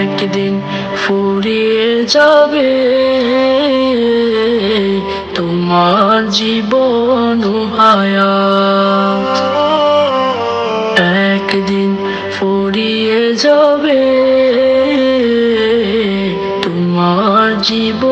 একদিন ফুরিয়ে যাবে তোমার জীবন হায়াত। একদিন ফুরিয়ে যাবে তোমার জীবন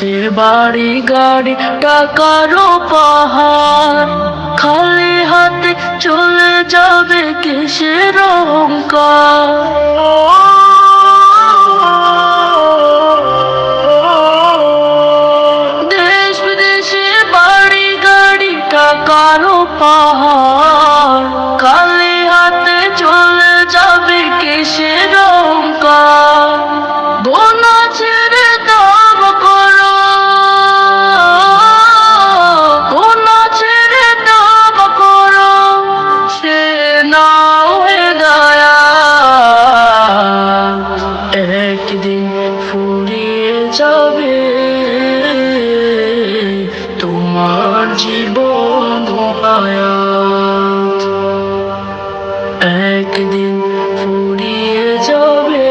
বিদেশের বাড়ি গাড়ি টাকারও পাহাড় খালি হাতে চলে যাবে কিসের অহংকার। দেশ বিদেশে বাড়ি গাড়ি টাকারও পাহাড় ফুরিয়ে যাবে।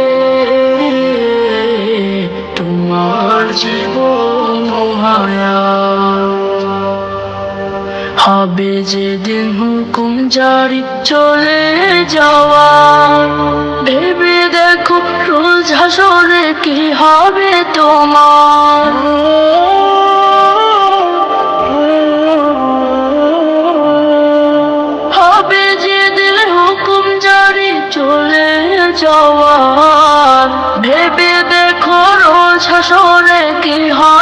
তোমার জীবন হবে যেদিন হুকুম জারি চলে যাওয়া ভেবে দেখো রোজ হাসরে কি হবে তোমার? চলে যাওয়ার ভেবে দেখো রোজ হাসরে কি হবে